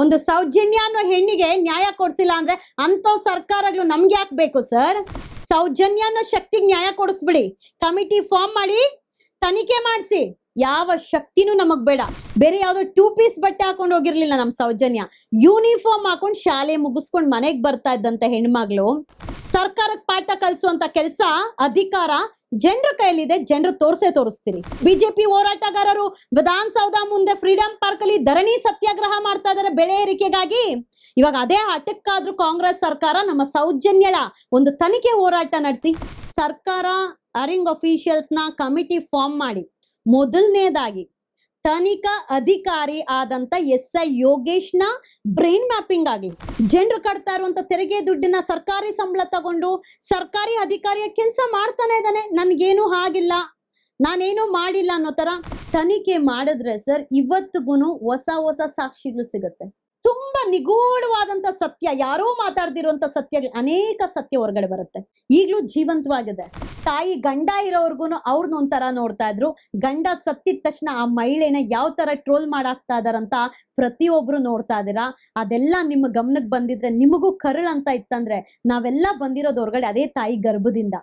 ಒಂದು ಸೌಜನ್ಯ ಅನ್ನೋ ಹೆಣ್ಣಿಗೆ ನ್ಯಾಯ ಕೊಡ್ಸಿಲ್ಲ ಅಂದ್ರೆ ಅಂತ ಸರ್ಕಾರಗಳು ನಮ್ಗೆ ಯಾಕೆ ಬೇಕು ಸರ್? ಸೌಜನ್ಯ ಅನ್ನೋ ಶಕ್ತಿಗೆ ನ್ಯಾಯ ಕೊಡಿಸ್ಬಿಡಿ. ಕಮಿಟಿ ಫಾರ್ಮ್ ಮಾಡಿ, ತನಿಖೆ ಮಾಡಿಸಿ. ಯಾವ ಶಕ್ತಿನೂ ನಮಗ್ ಬೇಡ. ಬೇರೆ ಯಾವ್ದೋ ಟೂ ಪೀಸ್ ಬಟ್ಟೆ ಹಾಕೊಂಡು ಹೋಗಿರ್ಲಿಲ್ಲ ನಮ್ ಸೌಜನ್ಯ. ಯೂನಿಫಾರ್ಮ್ ಹಾಕೊಂಡು ಶಾಲೆ ಮುಗಿಸ್ಕೊಂಡು ಮನೆಗ್ ಬರ್ತಾ ಇದ್ದಂತ ಹೆಣ್ಮಗ್ಳು. ಸರ್ಕಾರಕ್ಕೆ ಪಾಠ ಕಲಿಸುವಂತ ಕೆಲಸ, ಅಧಿಕಾರ ಜನರ ಕೈಯಲ್ಲಿದೆ, ಜನರು ತೋರ್ಸೇ ತೋರಿಸ್ತೀರಿ. ಬಿಜೆಪಿ ಹೋರಾಟಗಾರರು ವಿಧಾನಸೌಧ ಮುಂದೆ ಫ್ರೀಡಂ ಪಾರ್ಕ್ ಅಲ್ಲಿ ಧರಣಿ ಸತ್ಯಾಗ್ರಹ ಮಾಡ್ತಾ ಇದಾರೆ ಬೆಳೆ ಏರಿಕೆಗಾಗಿ. ಇವಾಗ ಅದೇ ಹಠಕ್ಕಾದ್ರೂ ಕಾಂಗ್ರೆಸ್ ಸರ್ಕಾರ ನಮ್ಮ ಸೌಜನ್ಯಳ ಒಂದು ತನಿಖೆ ಹೋರಾಟ ನಡೆಸಿ, ಸರ್ಕಾರ ಅರಿಂಗ್ ಅಫಿಷಿಯಲ್ಸ್ನ ಕಮಿಟಿ ಫಾರ್ಮ್ ಮಾಡಿ. ಮೊದಲನೇದಾಗಿ ತನಿಖಾ ಅಧಿಕಾರಿ ಆದಂತ ಎಸ್ ಐ ಯೋಗೇಶ್ನ ಬ್ರೈನ್ ಮ್ಯಾಪಿಂಗ್ ಆಗಲಿ ಜನರು ಕಟ್ತಾ ಇರುವಂತ ತೆರಿಗೆ ದುಡ್ಡಿನ ಸರ್ಕಾರಿ ಸಂಬಳ ತಗೊಂಡು ಸರ್ಕಾರಿ ಅಧಿಕಾರಿಯ ಕೆಲಸ ಮಾಡ್ತಾನೆ ಇದ್ದಾನೆ. ನನ್ಗೇನು ಆಗಿಲ್ಲ. ನಾನೇನು ಮಾಡಿಲ್ಲ ಅನ್ನೋ ತರ ತನಿಖೆ ಮಾಡಿದ್ರೆ ಸರ್ ಇವತ್ತಿಗೂ ಹೊಸ ಹೊಸ ಸಾಕ್ಷಿಗಳು ಸಿಗುತ್ತೆ. ತುಂಬಾ ನಿಗೂಢವಾದಂತ ಸತ್ಯ, ಯಾರೋ ಮಾತಾಡ್ದಿರುವಂತ ಸತ್ಯ ಅನೇಕ ಸತ್ಯ ಹೊರಗಡೆ ಬರುತ್ತೆ. ಈಗಲೂ ಜೀವಂತವಾಗಿದೆ. ತಾಯಿ ಗಂಡ ಇರೋರ್ಗು ಅವ್ರನ್ನ ಒಂಥರ ನೋಡ್ತಾ ಇದ್ರು. ಗಂಡ ಸತ್ತಿದ ತಕ್ಷಣ ಆ ಮಹಿಳೆನ ಯಾವ ತರ ಟ್ರೋಲ್ ಮಾಡಾಕ್ತಾ ಇದಾರಂತ ಪ್ರತಿಯೊಬ್ರು ನೋಡ್ತಾ ಇದೀರಾ ಅದೆಲ್ಲ ನಿಮ್ಮ ಗಮನಕ್ಕೆ ಬಂದಿದ್ರೆ ನಿಮಗೂ ಕರುಳ್ ಅಂತ ಇತ್ತಂದ್ರೆ ನಾವೆಲ್ಲ ಬಂದಿರೋದು ಹೊರಗಡೆ ಅದೇ ತಾಯಿ ಗರ್ಭದಿಂದ.